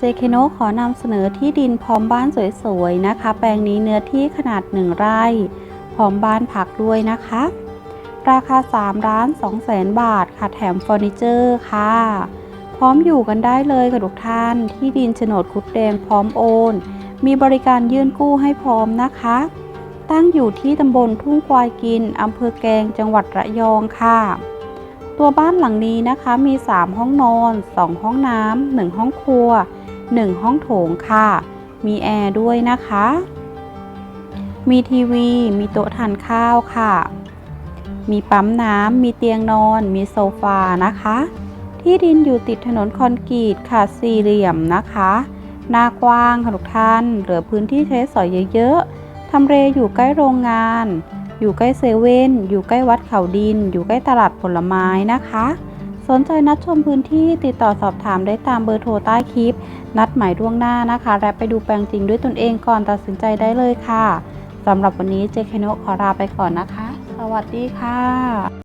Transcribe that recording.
เจเคโนขอนำเสนอที่ดินพร้อมบ้านสวยๆนะคะ แปลงนี้เนื้อที่ขนาด 1 ไร่ พร้อมบ้านพักด้วยนะคะ ราคา3ล้าน2แสนบาทค่ะแถมเฟอร์นิเจอร์ค่ะ พร้อมอยู่กันได้เลยค่ะทุกท่าน ที่ดินโฉนดคุดแดงพร้อมโอน มีบริการยื่นกู้ให้พร้อมนะคะ ตั้งอยู่ที่ตำบลทุ่งควายกินอำเภอแกงจังหวัดระยองค่ะตัวบ้านหลังนี้นะคะมี 3 ห้องนอน 2 ห้องน้ำ 1 ห้องครัว 1 ห้องโถงค่ะ มีแอร์ด้วยนะคะ มีทีวี มีโต๊ะทานข้าวค่ะ มีปั๊มน้ำ มีเตียงนอน มีโซฟานะคะ ที่ดินอยู่ติดถนนคอนกรีตค่ะ สี่เหลี่ยมนะคะ หน้ากว้างค่ะทุกท่าน เหลือพื้นที่ใช้สอยเยอะๆ ทำเลอยู่ใกล้โรงงาน อยู่ใกล้เซเว่น อยู่ใกล้วัดเขาดิน อยู่ใกล้ตลาดผลไม้นะคะ สนใจนัดชมพื้นที่ติดต่อสอบถามได้ตามเบอร์โทรใต้คลิป นัดหมายล่วงหน้านะคะ และไปดูแปลงจริงด้วยตนเองก่อนตัดสินใจได้เลยค่ะสำหรับวันนี้เจคโนขอลาไปก่อนนะคะ สวัสดีค่ะ